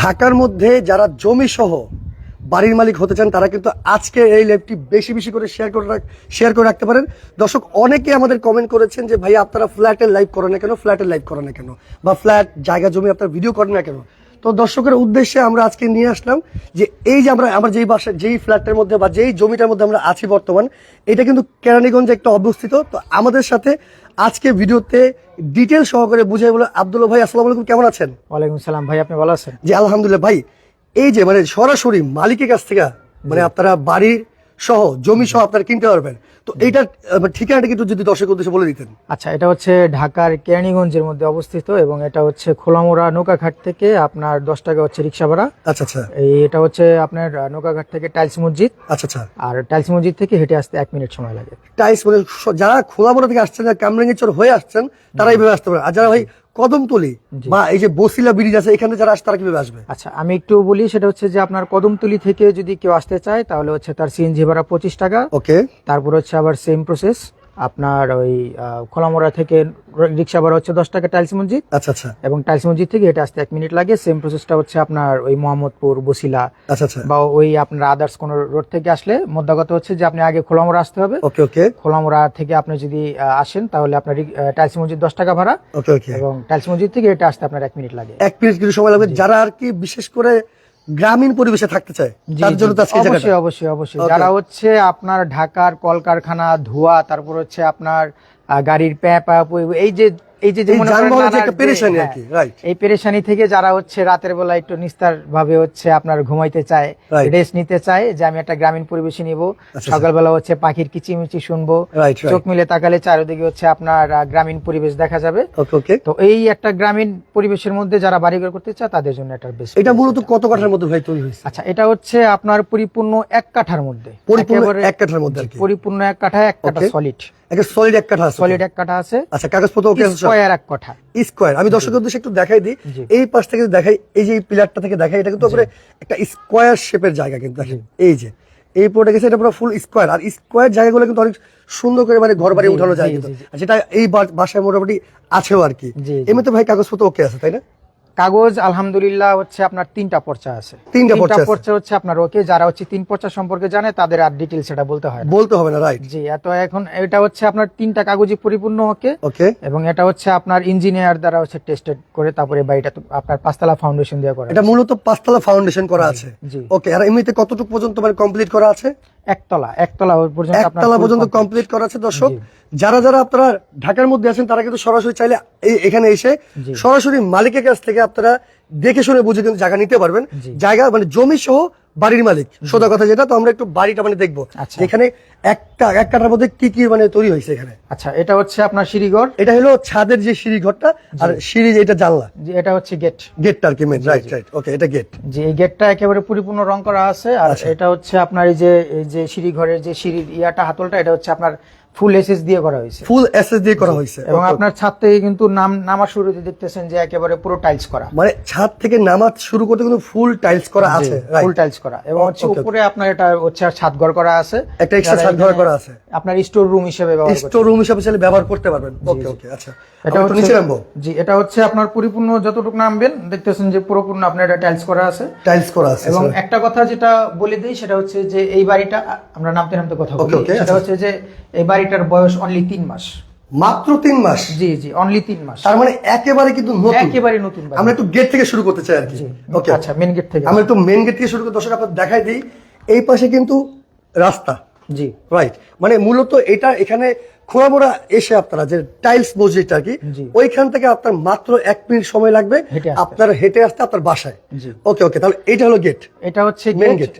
ঢাকার মধ্যে যারা জমি সহ বাড়ির মালিক হতে চান, তারা কিন্তু আজকে এই লাইভটি বেশি বেশি করে শেয়ার করে শেয়ার করে রাখতে পারেন। দর্শক, অনেকে আমাদের কমেন্ট করেছেন যে ভাই আপনারা ফ্ল্যাটের লাইভ করেন না কেন? ফ্ল্যাটের লাইভ করেন না কেন? বা ফ্ল্যাট জায়গা, জমি আপনারা ভিডিও করেন না কেন? তো দর্শকের উদ্দেশ্যে আমরা আজকে নিয়ে আসলাম যে, এই যে আমরা, আমার যেই বাসা যেই ফ্ল্যাটের মধ্যে বা যেই জমিটার মধ্যে আমরা আছি বর্তমান, এটা কিন্তু কেরানীগঞ্জে একটা অবস্থিত। তো আমাদের সাথে আজকে ভিডিওতে ডিটেল সহকারে বুঝাই বলে আব্দুল্লাহ ভাই আসসালামু আলাইকুম কেমন আছেন? ওয়ালাইকুম সালাম ভাই আপনি ভালো আছেন? জি আলহামদুলিল্লাহ। ভাই এই যে মানে সরাসরি মালিকের কাছ থেকে মানে আপনারা বাড়ির সহ জমি সহ আপনারা কিনতে পারবেন। তো এইটার ঠিকানাটা কিন্তু যদি দর্শক উদ্দেশ্যে বলে দিতেন। আচ্ছা এটা হচ্ছে ঢাকার কেরানীগঞ্জের মধ্যে অবস্থিত এবং এটা হচ্ছে খোলামোড়া নৌকাঘাট থেকে আপনার দশ টাকা হচ্ছে রিক্সা ভাড়া। আচ্ছা আচ্ছা। এই এটা হচ্ছে আপনার নৌকাঘাট থেকে টাইলস মসজিদ। আচ্ছা আচ্ছা। আর টাইলস মসজিদ থেকে হেঁটে আসতে এক মিনিট সময় লাগে। টাইলস মানে যারা খোলামোড়া থেকে আসছেন যারা কামরাঙ্গি চর হয়ে আসছেন তারা এইভাবে আসতে পারে আর যারা ভাই কদমতলি বা এই যে বসিলা ব্রিজ আছে এখানে যারা আসে তারা কীভাবে আসবে? আচ্ছা আমি একটু বলি সেটা হচ্ছে যে আপনার কদমতলি থেকে যদি কেউ আসতে চায় তাহলে হচ্ছে তার সিএনজি ভাড়া পঁচিশ টাকা। ওকে তারপর হচ্ছে আবার সেম প্রসেস আপনার ওই খোলামোড়া থেকে রিক্সা ভাড়া হচ্ছে দশ টাকা টাইলস মসজিদ। আচ্ছা আচ্ছা। এবং টাইলস মসজিদ থেকে এটা আসতে এক মিনিট লাগে। সেম প্রসেসটা হচ্ছে আপনার ওই মোহাম্মদপুর বসিলা আচ্ছা আচ্ছা। বা ওই আপনার আদার্স কোন রোড থেকে আসলে। মোদ্দা কথা হচ্ছে যে আপনি আগে খোলামোড়া আসতে হবে। ওকে ওকে। খোলামোড়া থেকে আপনি যদি আসেন তাহলে আপনার টাইলস মসজিদ দশ টাকা ভাড়া। ওকে ওকে। এবং টাইলস মসজিদ থেকে এটা আসতে আপনার এক মিনিট লাগে। এক মিনিট কিছু সময় লাগবে। যারা আর কি বিশেষ করে গ্রামীণ পরিবেশে থাকতে চায় তার জন্য তো। অবশ্যই অবশ্যই অবশ্যই যারা হচ্ছে আপনার ঢাকার কলকারখানা ধোয়া তারপর হচ্ছে আপনার গাড়ির প্যাপ এই যে এই যে এই মনে পেরেশানি হ্যাঁ. এই পেরেশানি থেকে যারা হচ্ছে রাতের বেলা একটু নিস্তার ভাবে হচ্ছে আপনার ঘুমাইতে চায় রেস্ট নিতে চায় যে আমি একটা গ্রামীণ পরিবেশে নিব আচ্ছা। সকালবেলা হচ্ছে পাখির কিচিমিচি শুনব. চোখ মিলে তাকালে চারিদিকে হচ্ছে আপনার গ্রামীণ পরিবেশ দেখা যাবে। তো এই একটা গ্রামীণ পরিবেশের মধ্যে যারা বাড়িঘর করতে চায় তাদের জন্য একটা বেশ এটা মূলত কত কাঠার মধ্যে ভাই তৈরি হয়েছে? আচ্ছা এটা হচ্ছে আপনার পরিপূর্ণ এক কাঠার মধ্যে। পরিপূর্ণ এক কাঠার মধ্যে পরিপূর্ণ এক কাঠা এক কাঠা সলিড একটা সলিড এক কাঠা সলিড এক কাঠা আছে। আচ্ছা কাগজপত্র ওকে আছে সব? স্কয়ার এক কাঠা স্কয়ার আমি দর্শকের উদ্দেশ্যে একটু দেখাই দিই। এই পাশ থেকে দেখাই এই যে পিলারটা থেকে দেখাই এটা কিন্তু পুরো একটা স্কোয়ার শেপের জায়গা কিন্তু এই যে এই পুরোটা গেছে এটা পুরো ফুল স্কোয়ার আর স্কোয়ার জায়গাগুলো কিন্তু অনেক সুন্দর করে মানে ঘর বাড়ি উঠানো যায় কিন্তু। যেটা এই বাসায় মোটামুটি আছেও আর কি। এমনি তো এমনিতে ভাই কাগজপত্র ওকে আছে তাই না? কাগজ আলহামদুলিল্লাহ হচ্ছে আপনার তিনটা পর্চা আছে। তিনটা পর্চা পর্চা হচ্ছে আপনার ওকে যারা হচ্ছে তিন পর্চা সম্পর্কে জানে তাদের আর ডিটেলস এটা বলতে হয় বলতে হবে না রাইট জি এত এখন এটা হচ্ছে আপনার তিনটা কাগজই পরিপূর্ণ ওকে। ওকে। এবং এটা হচ্ছে আপনার ইঞ্জিনিয়ার দ্বারা হচ্ছে টেস্টেড করে তারপরে বাড়িটা তো আপনার পাঁচতলা ফাউন্ডেশন দিয়ে করা এটা মূলত পাঁচতলা ফাউন্ডেশন করা আছে। জি। ওকে আর এমনিতে কতটুকু পর্যন্ত মানে কমপ্লিট করা আছে? একতলা একতলা পর্যন্ত একতলা পর্যন্ত কমপ্লিট করা আছে দর্শক। যারা যারা আপনারা ঢাকার মধ্যে আছেন তারা কিন্তু সরাসরি চাইলে এই- এখানে এসে সরাসরি মালিকের কাছ থেকে আপনারা দেখে শুনে বুঝে কিন্তু জায়গা নিতে পারবেন। জায়গা মানে জমি সহ বাড়ির মালিক। সোজা কথা যেটা তো আমরা একটু বাড়িটা মানে দেখব। আচ্ছা। এখানে একটা এক মধ্যে কি কি মানে তৈরি হয়েছে এখানে? আচ্ছা এটা হচ্ছে আপনার সিঁড়িঘর। এটা হলো ছাদের যে সিঁড়ি ঘরটা আর সিঁড়ি যেটা জানলা। এটা হচ্ছে গেট। গেটটা আর কি মেন রাইট রাইট ওকে এটা গেট। যে এই গেটটা একেবারে পরিপূর্ণ রং করা আছে আর আচ্ছা। এটা হচ্ছে আপনার এই যে এই যে সিঁড়ি ঘরের যে সিঁড়ির ইয়াটা হাতলটা এটা হচ্ছে আপনার ফুল এসএস দিয়ে করা হয়েছে। ফুল এসএস দিয়ে করা হয়েছে এবং আপনার ছাদ থেকে কিন্তু নাম নামার শুরুতে দেখতেছেন যে একেবারে পুরো টাইলস করা। মানে ছাদ থেকে নামাজ শুরু করতে কিন্তু ফুল টাইলস করা আছে ফুল টাইলস করা। এবং হচ্ছে. উপরে আপনার এটা হচ্ছে ছাদ ঘর করা আছে। একটা extra করা আছে। আপনার স্টোর রুম হিসেবে ব্যবহার স্টোর রুম হিসাবে চাইলে ব্যবহার করতে পারবেন। ওকে ওকে আচ্ছা। এটা হচ্ছে নিচে নামবো। জি এটা হচ্ছে আপনার পরিপূর্ণ যতটুকু নামবেন দেখতেছেন যে পুরোপূর্ণ আপনার এটা টাইলস করা আছে। টাইলস করা আছে এবং একটা কথা যেটা বলে দিই সেটা হচ্ছে যে এই বাড়িটা আমরা নামতে নামতে কথা বলি। সেটা আচ্ছা। হচ্ছে যে এই বাড়িটার বয়স অনলি তিন মাস। মাত্র তিন মাস? জি জি অনলি তিন মাস। তার মানে একেবারে কিন্তু নতুন। একেবারে নতুন আমরা একটু গেট থেকে শুরু করতে চাই আর কি। ওকে আচ্ছা মেন গেট থেকে। আমরা একটু মেন গেট থেকে শুরু করে দর্শক আপনার দেখাই দিই এই পাশে কিন্তু রাস্তা। জি। রাইট মানে মূলত এটা এখানে খোয়ামোড়া এসে আপনারা যে টাইলস মসজিদটা আর কি ওইখান থেকে আপনার মাত্র এক মিনিট সময় লাগবে। আপনার হেঁটে আসতে আপনার বাসায়। ওকে ওকে তাহলে এটা হলো গেট এটা হচ্ছে Main গেট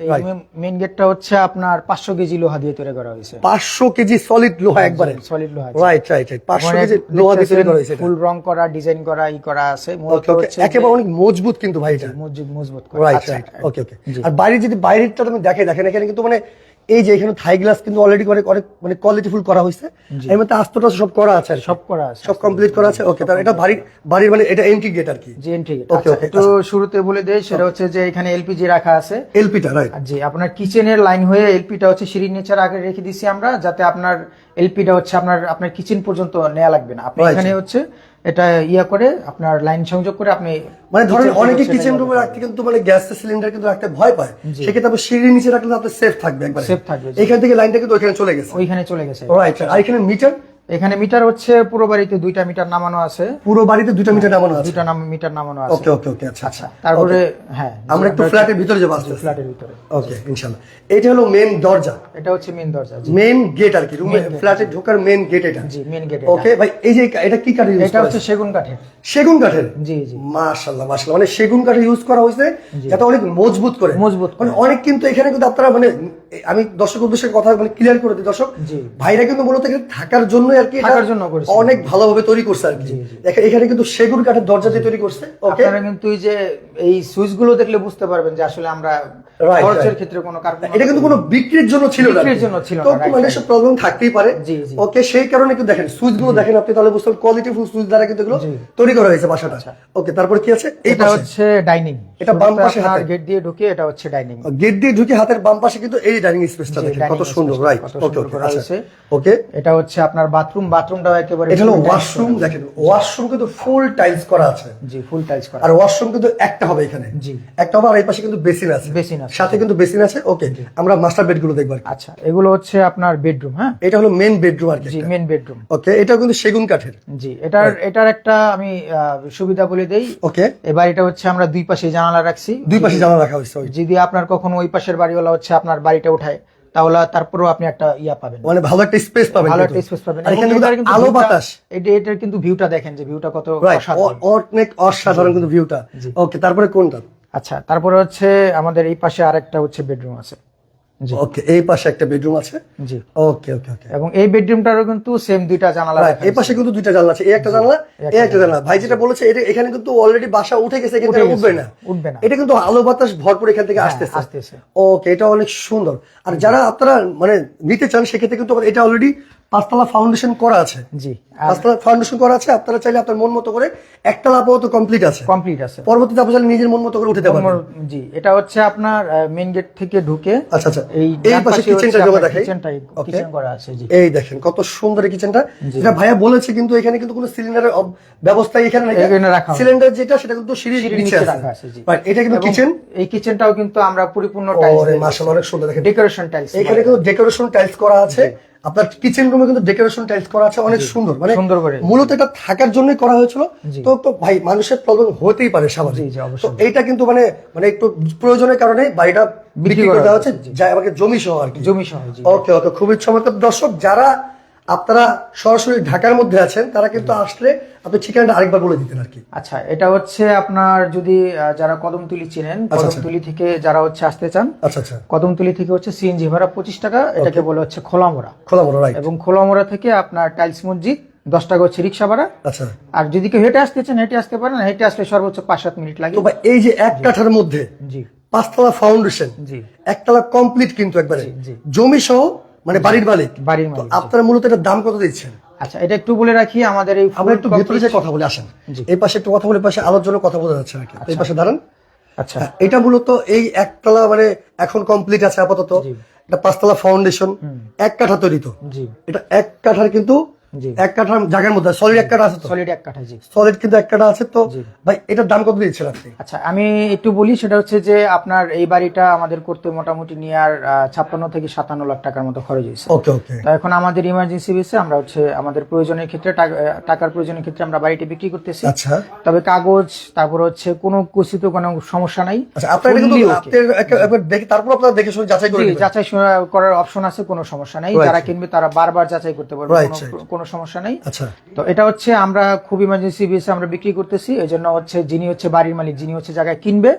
মেন গেটটা হচ্ছে আপনার পাঁচশো কেজি লোহা দিয়ে তৈরি করা হয়েছে। পাঁচশো কেজি সলিড লোহা একবারে। সলিড লোহা রাইট রাইট রাইট পাঁচশো কেজি লোহা দিয়ে তৈরি করা হয়েছে ফুল রং করা ডিজাইন করা ই করা আছে। মূলত হচ্ছে একেবারে অনেক মজবুত কিন্তু ভাই এটা। মসজিদ মজবুত রাইট রাইট ওকে ওকে আর বাইরে যদি বাইরেরটা তুমি দেখে দেখেন এখানে কিন্তু মানে এই যে এখানে থাই গ্লাস কিন্তু অলরেডি অনেক অনেক মানে কোয়ালিটিফুল করা হয়েছে। এর মধ্যে আস্তটা সব করা আছে সব করা আছে। সব কমপ্লিট করা আছে? ওকে তাহলে এটা বাড়ির বাড়ির মানে এটা এন্ট্রি গেট আর কি। জি এন্ট্রি গেট Okay, okay, একটু শুরুতে বলে দেই সেটা হচ্ছে যে এখানে এলপিজি রাখা আছে। এলপিটা রাইট জি আপনার কিচেনের লাইন হয়ে এলপিটা হচ্ছে সিঁড়ির নিচে আগে রেখে দিছি আমরা যাতে আপনার এলপিটা হচ্ছে আপনার আপনার কিচেন পর্যন্ত নেওয়া লাগবে না। আপনি এখানে হচ্ছে এটা ইয়া করে আপনার লাইন সংযোগ করে আপনি মানে ধরেন অনেকে কিচেন রুমে রাখতে কিন্তু মানে গ্যাস সিলিন্ডার কিন্তু রাখতে ভয় পায়। সেক্ষেত্রে আপনি সিঁড়ির নিচে রাখলে আপনি সেফ থাকবে একবার। সেফ থাকবে, এখান থেকে লাইনটা কিন্তু ওইখানে চলে গেছে। ওইখানে চলে গেছে। রাইট আর এখানে মিটার এখানে মিটার হচ্ছে পুরো বাড়িতে দুইটা মিটার নামানো আছে। পুরো বাড়িতে দুটো মিটার নামানো আছে? দুইটা মিটার নামানো আছে। ওকে ওকে ওকে আচ্ছা আচ্ছা তারপরে হ্যাঁ আমরা একটু ফ্ল্যাটের ভিতরে যাব আস্তে ফ্ল্যাটের ভিতরে। ওকে ইনশাআল্লাহ। এটা হলো মেন দরজা। এটা হচ্ছে মেন দরজা মেন গেট আর কি রুমে ফ্ল্যাটে ঢোকার মেন গেট এটা। জি মেন গেট ওকে ভাই এই যে এটা কি কাঠের এটা হচ্ছে সেগুন কাঠের। সেগুন কাঠের? জি জি। মাশাআল্লাহ মাশাআল্লাহ। মানে সেগুন কাঠের ইউজ করা হয়েছে এটা অনেক মজবুত করে। মজবুত মানে অনেক কিন্তু এখানে কিন্তু আপনারা মানে আমি দর্শক উদ্দেশ্যে কথা মানে ক্লিয়ার করে দিই দর্শক। ভাইরা কিন্তু মূলত এখানে থাকার জন্য আর কি থাকার জন্য করেছে। অনেক ভালোভাবে তৈরি করছে আর কি। দেখেন এখানে কিন্তু সেগুন কাঠের দরজা দিয়ে তৈরি করছে। ওকে আপনারা কিন্তু এই যে এই সুইচগুলো দেখলে বুঝতে পারবেন যে আসলে আমরা খরচের ক্ষেত্রে কোনো কার্বন এটা কিন্তু কোনো বিক্রির জন্য ছিল না। বিক্রির জন্য ছিল তো মানে সব প্রবলেম থাকতেই পারে। জি, জি। ওকে সেই কারণে কিন্তু দেখেন সুইচগুলো দেখেন আপনি তাহলে বুঝতে কোয়ালিটি ফুল সুইচ দ্বারা কিন্তু এগুলো তৈরি করা হয়েছে বাসাটা। ওকে তারপর কি আছে? এটা হচ্ছে ডাইনিং এটা বাম পাশে হাতে। গেট দিয়ে ঢুকে এটা হচ্ছে ডাইনিং গেট দিয়ে ঢুকে হাতের বাম পাশে কিন্তু এই ডাইনিং স্পেসটা দেখেন কত সুন্দর রাইট ওকে ওকে আচ্ছা। ওকে এটা হচ্ছে আপনার বাথরুম বাথরুমটাও একেবারে এটা হলো ওয়াশরুম দেখেন ওয়াশরুম কিন্তু ফুল টাইলস করা আছে। জি ফুল টাইলস করা আর ওয়াশরুম কিন্তু একটা হবে এখানে। জি। একটা হবে আর এই পাশে কিন্তু বেসিন আছে। বেসিন আছে। সাথে কিন্তু বেসিন আছে ওকে আমরা মাস্টার বেডগুলো দেখব আচ্ছা এগুলো হচ্ছে আপনার বেডরুম হ্যাঁ? এটা হলো মেন বেডরুম আর কি জি মেন বেডরুম ওকে এটা কিন্তু সেগুন কাঠের। জি এটার এটার একটা আমি সুবিধা বলে দেই। ওকে। এবার এটা হচ্ছে আমরা দুই পাশে জানালা রাখছি। দুই পাশে জানালা রাখা হয়েছে। যদি আপনার কখনো ওই পাশের বাড়িওয়ালা হচ্ছে আপনার বাড়িটা উঠায় তাহলে তারপরেও আপনি একটা ইয়া পাবেন। মানে ভালো একটা স্পেস পাবেন ভালো একটা স্পেস পাবেন। এখানে কিন্তু আলো বাতাস। এটা এটার কিন্তু ভিউটা দেখেন যে ভিউটা কত অসাধারণ। অনেক অসাধারণ কিন্তু ভিউটা ওকে তারপরে কোনটা? আচ্ছা তারপরে হচ্ছে আমাদের এই পাশে আরেকটা হচ্ছে বেডরুম আছে। ওকে এই পাশে একটা বেডরুম আছে? জি। ওকে ওকে ওকে এবং এই বেডরুমটারও কিন্তু সেম দুইটা জানালা এই পাশে কিন্তু দুইটা জানলা আছে। এই একটা জানলা এই একটা জানলা। ভাই যেটা বলেছে এটা এখানে কিন্তু অলরেডি বাসা উঠে গেছে উঠবে না। উঠবে না। এটা কিন্তু আলো বাতাস ভরপুর এখান থেকে হ্যাঁ, আসতেছে। আসতেছে। ওকে এটা অনেক সুন্দর। আর যারা আপনারা মানে নিতে চান সেক্ষেত্রে কিন্তু এটা অলরেডি পাঁচতলা ফাউন্ডেশন করা আছে। জি পাঁচতলা ফাউন্ডেশন করা আছে আপনারা চাইলে আপনার মন মতো করে একতলা আপাতত কমপ্লিট আছে। কমপ্লিট আছে। পরবর্তীতে আপনি চাইলে নিজের মন মতো করে উঠে পারবেন। জি এটা হচ্ছে আপনার মেন গেট থেকে ঢুকে আচ্ছা আচ্ছা। এই পাশে কিচেনটা জমা দেখাই। কিচেনটাই ওকে কিচেন করা আছে জি। এই দেখেন কত সুন্দর কিচেনটা এটা ভাইয়া বলেছে কিন্তু এখানে কিন্তু কোনো সিলিন্ডারের ব্যবস্থা এখানে নাই। এখানে রাখা সিলিন্ডার যেটা সেটা কিন্তু সিঁড়ির নিচে রাখা আছে, জি। এটা কিন্তু কিচেন এই কিচেনটাও কিন্তু আমরা পরিপূর্ণ ওরে টাইলস মাশাআল্লাহ অনেক সুন্দর দেখেন। ডেকোরেশন টাইলস এখানে কিন্তু ডেকোরেশন টাইলস করা আছে। আপনার কিচেন রুমে কিন্তু ডেকোরেশন টাইলস করা আছে অনেক সুন্দর। মানে সুন্দর করে। মূলত এটা থাকার জন্যই করা হয়েছিল। তো তো ভাই মানুষের প্রবলেম হতেই পারে স্বাভাবিক। তো এইটা কিন্তু মানে মানে একটু প্রয়োজনের কারণে বাড়িটা বিক্রি করে দেওয়া হচ্ছে যা আমাকে জমি সহ আর কি। জমি সহ ওকে ওকে খুবই চমৎকার। দর্শক যারা আপনারা সরাসরি ঢাকার মধ্যে আছেন তারা কিন্তু আসলে আপনি ঠিকানাটা আরেকবার বলে দিতেন আর কি। আচ্ছা এটা হচ্ছে আপনার যদি যারা কদমতলি চিনেন আচ্ছা। কদমতলি থেকে যারা হচ্ছে আসতে চান আচ্ছা আচ্ছা। কদমতলি থেকে হচ্ছে সিএনজি ভাড়া পঁচিশ টাকা এটাকে বলে হচ্ছে খোলামোড়া। খোলা রাইট এবং খোলামোড়া থেকে আপনার টাইলস মসজিদ দশ টাকা হচ্ছে রিক্সা ভাড়া। আচ্ছা। আর যদি কেউ হেঁটে আসতে চান হেঁটে আসতে পারেন হেঁটে আসলে সর্বোচ্চ পাঁচ সাত মিনিট লাগে। এই যে এক কাঠার মধ্যে জি। পাঁচতলা ফাউন্ডেশন জি। একতলা কমপ্লিট কিন্তু একবারে। জি। জমি সহ মানে বাড়ির মালিক। বাড়ির মালিক আপনারা মূলত এটা দাম কত দিচ্ছেন? আচ্ছা এটা একটু বলে রাখি আমাদের এই আমরা একটু ভেতরে যে কথা বলে আসেন। এই পাশে একটু কথা বলে পাশে আলোর জন্য কথা বলা যাচ্ছে নাকি এই পাশে দাঁড়ান। আচ্ছা। হ্যাঁ, এটা মূলত এই একতলা মানে এখন কমপ্লিট আছে আপাতত। এটা পাঁচতলা ফাউন্ডেশন এক কাঠা তৈরি তো। জি। এটা এক কাঠার কিন্তু এক কাঠার জায়গার মধ্যে সলিড এক কাঠা আছে সলিড এক কাঠা জি। সলিড কিন্তু এক কাঠা আছে তো? ভাই এটার দাম কত আপনি? আচ্ছা আমি একটু বলি সেটা হচ্ছে যে আপনার এই বাড়িটা আমাদের করতে মোটামুটি নিয়ে আর ছাপ্পান্ন থেকে সাতান্ন লাখ টাকার মতো খরচ হয়েছে। ওকে ওকে। তো এখন আমাদের ইমার্জেন্সি বেসে আমরা হচ্ছে আমাদের প্রয়োজনের ক্ষেত্রে টাকার প্রয়োজনের ক্ষেত্রে আমরা বাড়িটি বিক্রি করতেছি। আচ্ছা। তবে কাগজ তারপর হচ্ছে কোনো কুচিত কোনো সমস্যা নাই। আচ্ছা আপনার কিন্তু দেখে তারপর আপনারা দেখে শুনে যাচাই করে যাচাই শোনা- করার অপশন আছে কোনো সমস্যা নাই। যারা কিনবে তারা বারবার যাচাই করতে পারবে। কোনো-. কোনো সমস্যা নাই। আচ্ছা। তো এটা হচ্ছে আমরা খুব ইমার্জেন্সি বেসে আমরা বিক্রি করতেছি এই জন্য হচ্ছে যিনি হচ্ছে বাড়ির মালিক যিনি হচ্ছে জায়গায় কিনবে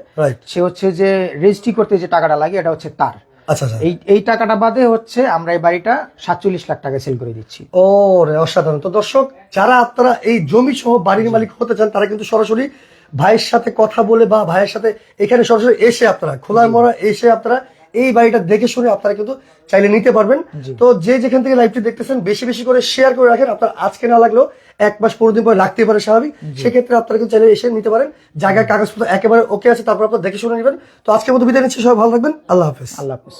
সে হচ্ছে যে রেজিস্ট্রি করতে যে টাকাটা লাগে এটা হচ্ছে তার। আচ্ছা আচ্ছা। এই এই টাকাটা বাদে হচ্ছে আমরা এই বাড়িটা সাতচল্লিশ লাখ টাকা সেল করে দিচ্ছি। ও রে অসাধারণ। তো দর্শক যারা আপনারা এই জমি সহ বাড়ির মালিক হতে চান তারা কিন্তু সরাসরি ভাইয়ের সাথে কথা বলে বা ভাইয়ের সাথে এখানে সরাসরি এসে আপনারা খোলার মরা এসে আপনারা এই বাড়িটা দেখে শুনে আপনারা কিন্তু চাইলে নিতে পারবেন। তো যে যেখান থেকে লাইভটি দেখতেছেন বেশি বেশি করে শেয়ার করে রাখেন। আপনার আজকে না লাগলেও এক মাস পনেরো দিন পরে লাগতে পারে স্বাভাবিক। সেক্ষেত্রে আপনারা কিন্তু চাইলে এসে নিতে পারেন। জায়গায় কাগজপত্র একেবারে ওকে আছে তারপর আপনার দেখে শুনে নেবেন। তো আজকে মতো বিদায় নিচ্ছি সবাই ভালো থাকবেন। আল্লাহ হাফিজ। আল্লাহ হাফিজ।